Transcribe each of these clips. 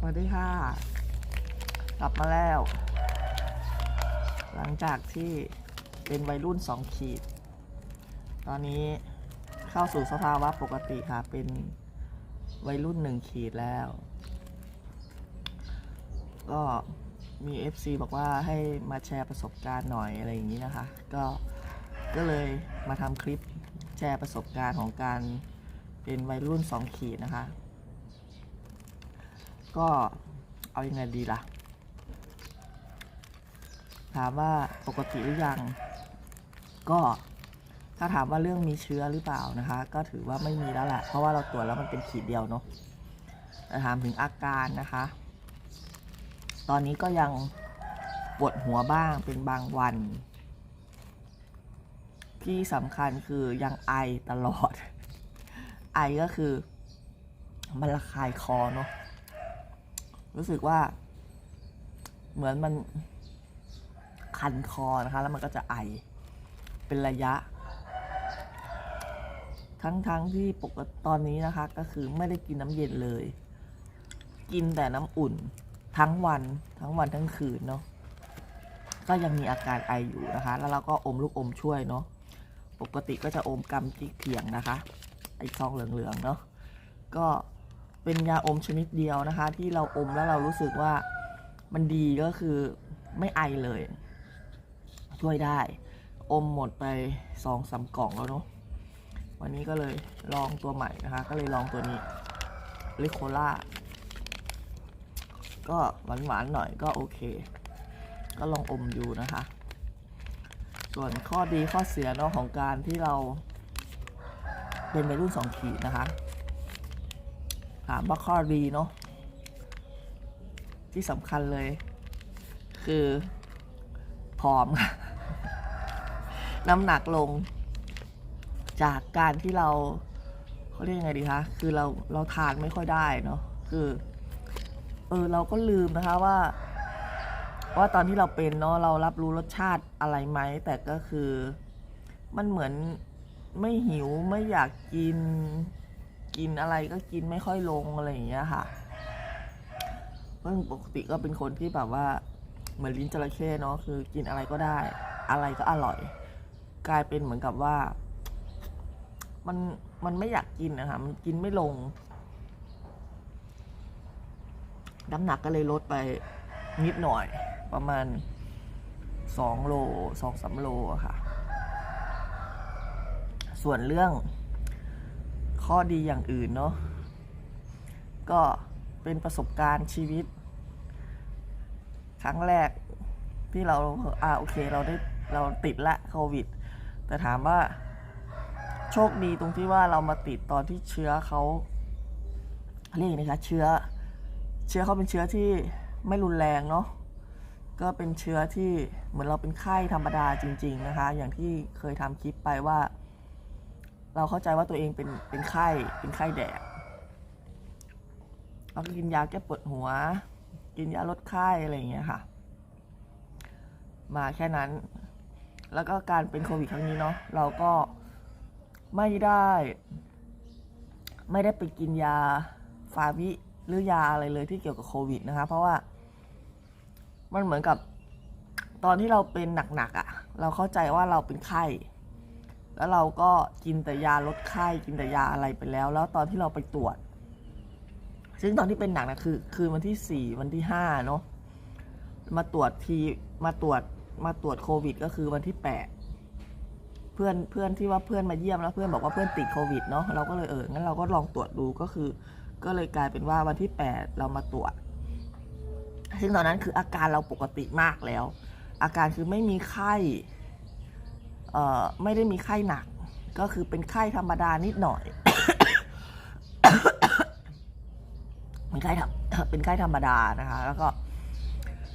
สวัสดีค่ะกลับมาแล้ว หลังจากที่เป็นวัยรุ่นสองขีด ตอนนี้เข้าสู่สภาวะปกติค่ะ เป็นวัยรุ่นหนึ่งขีดแล้ว ก็มี FC บอกว่าให้มาแชร์ประสบการณ์หน่อยอะไรอย่างนี้นะคะ ก็ก็เลยมาทำคลิปแชร์ประสบการณ์ของการเป็นวัยรุ่นสองขีดนะคะ ก็เอายังไงดีล่ะ ถามว่าปกติหรือยัง ก็ถ้าถามว่าเรื่องมีเชื้อหรือเปล่านะคะ ก็ถือว่าไม่มีแล้วแหละเพราะว่าเราตรวจแล้วมันเป็นขีดเดียวเนาะแต่ถามถึงอาการนะคะ ตอนนี้ก็ยังปวดหัวบ้างเป็นบางวัน ที่สำคัญคือยังไอตลอด ไอก็คือมันระคายคอเนาะ รู้สึกว่า เหมือนมันคันคอนะคะแล้วมันก็จะไอเป็นระยะ ทั้งๆทที่ปกติตอนนี้นะคะ ก็คือไม่ได้กินน้ำเย็นเลย กินแต่น้ำอุ่นทั้งวันทั้งวันทั้งคืนเนาะก็ยังมีอาการไออยู่นะคะ แล้วเราก็อมลูกอมช่วยเนาะปกติก็จะอมกำจิกเพียงนะคะไอซองเหลืองๆเนาะก็ เป็นยาอมชนิดเดียวนะคะ ที่เราอมแล้วเรารู้สึกว่ามันดีก็คือไม่ไอเลย ช่วยได้ อมหมดไปสองสามกล่องแล้วเนาะวันนี้ก็เลยลองตัวใหม่นะคะ ก็เลยลองตัวนี้ลิโคล่าก็หวานๆหน่อยก็โอเค ก็ลองอมดูนะคะ ส่วนข้อดีข้อเสียเนาะของการที่เราเป็นวัยรุ่นสองขีดนะคะ ถามว่าข้อดีเนาะที่สำคัญเลย คือผอม น้ำหนักลง จากการที่เราเขาเรียกยังไงดีคะ คือเราเราทานไม่ค่อยได้เนาะ คือ เออเราก็ลืมนะคะว่า ว่าตอนที่เราเป็นเนาะเรารับรู้รสชาติอะไรไหม แต่ก็คือมันเหมือนไม่หิวไม่อยากกิน กินอะไรก็กินไม่ค่อยลงอะไรอย่างเงี้ยค่ะเพราะปกติก็เป็นคนที่แบบว่าเหมือนลิ้นจระเข้เนาะคือกินอะไรก็ได้ อะไรก็อร่อย กลายเป็นเหมือนกับว่า มันมันไม่อยากกินนะคะมันกินไม่ลงน้ำหนักก็เลยลดไปนิดหน่อยประมาณสองโลสองสามโลอะค่ะ ส่วนเรื่อง ข้อดีอย่างอื่นเนาะก็เป็นประสบการณ์ชีวิต ครั้งแรกที่เราอ่าโอเคเราได้เราติดละโควิด แต่ถามว่าโชคดีตรงที่ว่าเรามาติดตอนที่เชื้อเขาเรียกนะคะเชื้อเชื้อเขาเป็นเชื้อที่ไม่รุนแรงเนาะก็เป็นเชื้อที่เหมือนเราเป็นไข้ธรรมดาจริง ๆนะคะ อย่างที่เคยทำคลิปไปว่า เราเข้าใจว่าตัวเองเป็นเป็นไข้เป็นไข้แดดเราก็กินยาแก้ปวดหัว กินยาลดไข้อะไรอย่างเงี้ยค่ะ มาแค่นั้น แล้วก็การเป็นโควิดครั้งนี้เนาะเราก็ไม่ได้ ไม่ได้ไปกินยาฟาวิหรือยาอะไรเลยที่เกี่ยวกับโควิดนะคะ เพราะว่ามันเหมือนกับตอนที่เราเป็นหนักๆอะ่ะ เราเข้าใจว่าเราเป็นไข้ แล้วเราก็กินแต่ยาลดไข้กินแต่ยาอะไรไปแล้ว แล้วตอนที่เราไปตรวจ ซึ่งตอนที่เป็นหนักนะคือ คืนวันที่สี่วันที่ห้าเนาะมาตรวจทีมาตรวจมาตรวจโควิด ก็คือวันที่แปดเพื่อนเพื่อนที่ว่าเพื่อนมาเยี่ยมแล้วเพื่อนบอกว่าเพื่อนติดโควิดเนาะเราก็เลยเอองั้นเราก็ลองตรวจดูก็คือ ก็เลยกลายเป็นว่าวันที่แปดเรามาตรวจซึ่งตอนนั้นคืออาการเราปกติมากแล้ว อาการคือไม่มีไข้ ไม่ได้มีไข้หนัก ก็คือเป็นไข้ธรรมดานิดหน่อย เป็นไข้ธรรมเป็นไข้ธรรมดานะคะ แล้วก็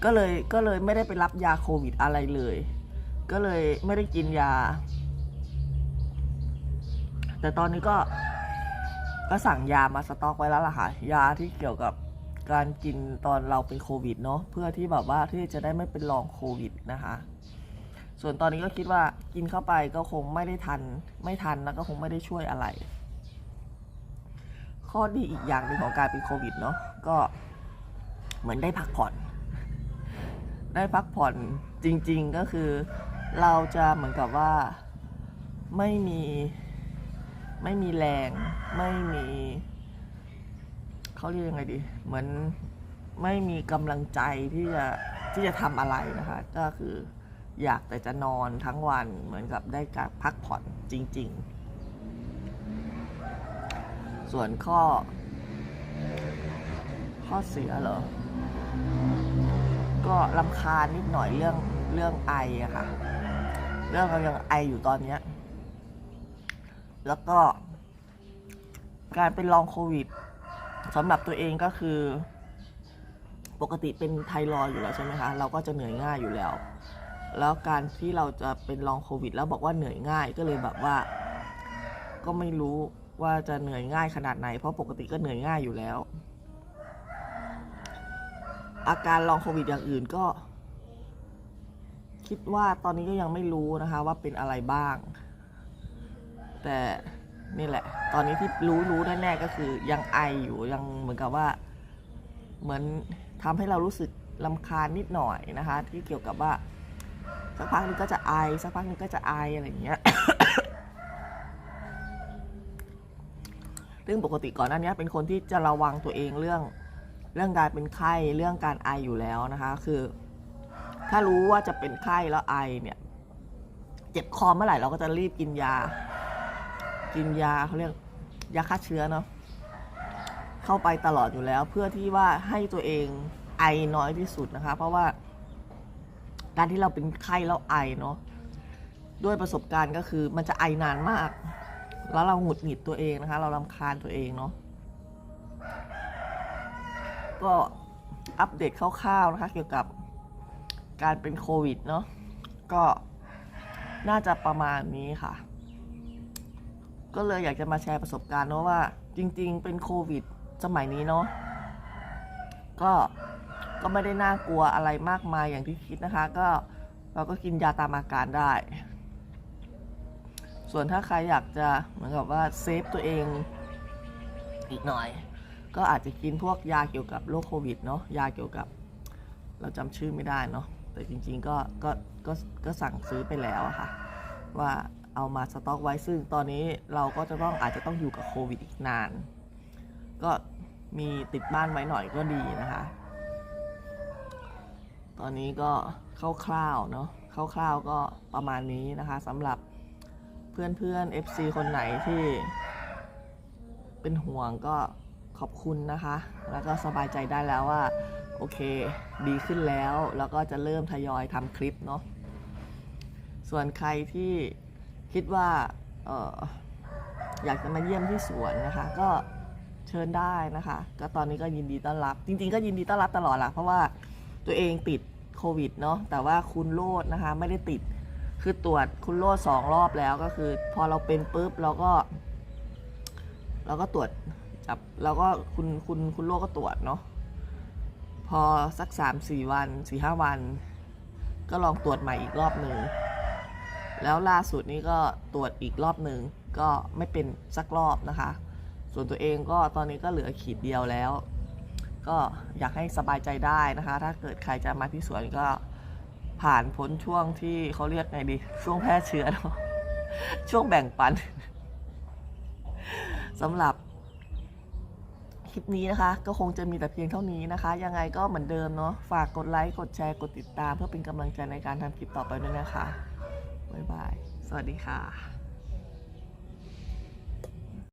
ก็เลยก็เลยไม่ได้ไปรับยาโควิดอะไรเลย ก็เลยไม่ได้กินยา แต่ตอนนี้ก็ก็สั่งยามาสต็อกไว้แล้วล่ะค่ะ ยาที่เกี่ยวกับการกินตอนเราเป็นโควิดเนาะเพื่อที่แบบว่าที่จะได้ไม่เป็นลองโควิดนะคะ ส่วนตอนนี้ก็คิดว่ากินเข้าไปก็คงไม่ได้ทัน ไม่ทันแล้วก็คงไม่ได้ช่วยอะไร ข้อดีอีกอย่างหนึ่งของการเป็นโควิดเนาะก็เหมือนได้พักผ่อน ได้พักผ่อนจริง ๆก็คือ เราจะเหมือนกับว่าไม่มีไม่มีแรงไม่มีเขาเรียกยังไงดี เหมือนไม่มีกำลังใจที่จะที่จะทำอะไรนะคะ ก็คือ อยากแต่จะนอนทั้งวันเหมือนกับได้การพักผ่อนจริง ๆ ส่วนข้อ ข้อเสียเหรอ ก็ลำคาญนิดหน่อยเรื่องเรื่องไออะค่ะ เรื่องเรายังไออยู่ตอนเนี้ย แล้วก็ การเป็นลองโควิดสำหรับตัวเองก็คือ ปกติเป็นไทรอยอยู่แล้วใช่ไหมคะ เราก็จะเหนื่อยง่ายอยู่แล้ว แล้วการที่เราจะเป็นลองโควิด แล้วบอกว่าเหนื่อยง่ายก็เลยแบบว่า ก็ไม่รู้ว่าจะเหนื่อยง่ายขนาดไหน เพราะปกติก็เหนื่อยง่ายอยู่แล้ว อาการลองโควิดอย่างอื่นก็ คิดว่าตอนนี้ก็ยังไม่รู้นะคะ ว่าเป็นอะไรบ้าง แต่นี่แหละ ตอนนี้ที่รู้รู้แน่ๆก็คือยังไออยู่ยังเหมือนกับว่า เหมือนทำให้เรารู้สึกลำคาญนิดหน่อยนะคะ ที่เกี่ยวกับว่า สักพักหนึงก็จะไอสักพักหนึงก็จะไออะไรอย่างเงี้ยซึ่งปกติก่อนหน้านี้เป็นคนที่จะระวังตัวเองเรื่องเรื่องการเป็นไข้เรื่องการไออยู่แล้วนะคะ คือ ถ้ารู้ว่าจะเป็นไข้แล้วไอเนี่ย เจ็บคอเมื่อไหร่เราก็จะรีบกินยา กินยาเขาเรียกยาฆ่าเชื้อเนาะเข้าไปตลอดอยู่แล้ว เพื่อที่ว่าให้ตัวเองไอน้อยที่สุดนะคะ เพราะว่า การที่เราเป็นไข้แล้วไอเนาะด้วยประสบการณ์ก็คือมันจะไอนานมาก แล้วเราหงุดหงิดตัวเองนะคะ เราลำคาญตัวเองเนาะก็อัปเดตคร่าวๆนะคะ เกี่ยวกับการเป็นโควิดเนาะก็น่าจะประมาณนี้ค่ะ ก็เลยอยากจะมาแชร์ประสบการณ์เนาะว่า จริง ๆ เป็นโควิด สมัยนี้เนาะก็ ก็ไม่ได้น่ากลัวอะไรมากมายอย่างที่คิดนะคะ ก็เราก็กินยาตามอาการได้ ส่วนถ้าใครอยากจะเหมือนกับว่าเซฟตัวเองอีกหน่อย ก็อาจจะกินพวกยาเกี่ยวกับโรคโควิดเนาะยาเกี่ยวกับ เราจำชื่อไม่ได้เนาะแต่จริงๆก็ก็ก็ก็สั่งซื้อไปแล้วอะค่ะ ว่าเอามาสต็อกไว้ซึ่งตอนนี้เราก็จะต้องอาจจะต้องอยู่กับโควิดอีกนาน ก็มีติดบ้านไว้หน่อยก็ดีนะคะ ตอนนี้ก็คร่าวๆเนาะคร่าวๆก็ประมาณนี้นะคะสำหรับเพื่อนๆ FC คนไหนที่เป็นห่วงก็ขอบคุณนะคะ แล้วก็สบายใจได้แล้วว่า โอเค ดีขึ้นแล้ว แล้วก็จะเริ่มทยอยทำคลิปเนาะส่วนใครที่คิดว่าเอออยากจะมาเยี่ยมที่สวนนะคะ ก็เชิญได้นะคะ ก็ตอนนี้ก็ยินดีต้อนรับ จริง ๆ ก็ยินดีต้อนรับตลอดละเพราะว่า ตัวเองติดโควิดเนาะแต่ว่าคุณโลดนะคะไม่ได้ติดคือตรวจคุณโลดสองรอบแล้วก็คือ พอเราเป็นปุ๊บเราก็ เราก็ตรวจจับแล้วก็คุณคุณคุณโลกก็ตรวจเนาะพอสักสามสี่วันสี่ห้าวัน ก็ลองตรวจใหม่อีกรอบหนึ่งแล้วล่าสุดนี้ก็ตรวจอีกรอบหนึ่งก็ไม่เป็นสักรอบนะคะ ส่วนตัวเองก็ตอนนี้ก็เหลือขีดเดียวแล้ว ก็อยากให้สบายใจได้นะคะ ถ้าเกิดใครจะมาที่สวนก็ผ่านพ้นช่วงที่เขาเรียกไงดี ช่วงแพร่เชื้อเนาะช่วงแบ่งปันสำหรับคลิปนี้นะคะ ก็คงจะมีแต่เพียงเท่านี้นะคะ ยังไงก็เหมือนเดิมเนาะฝากกดไลค์ กดแชร์ กดติดตาม เพื่อเป็นกำลังใจในการทำคลิปต่อไปด้วยนะคะ บ๊ายบาย สวัสดีค่ะ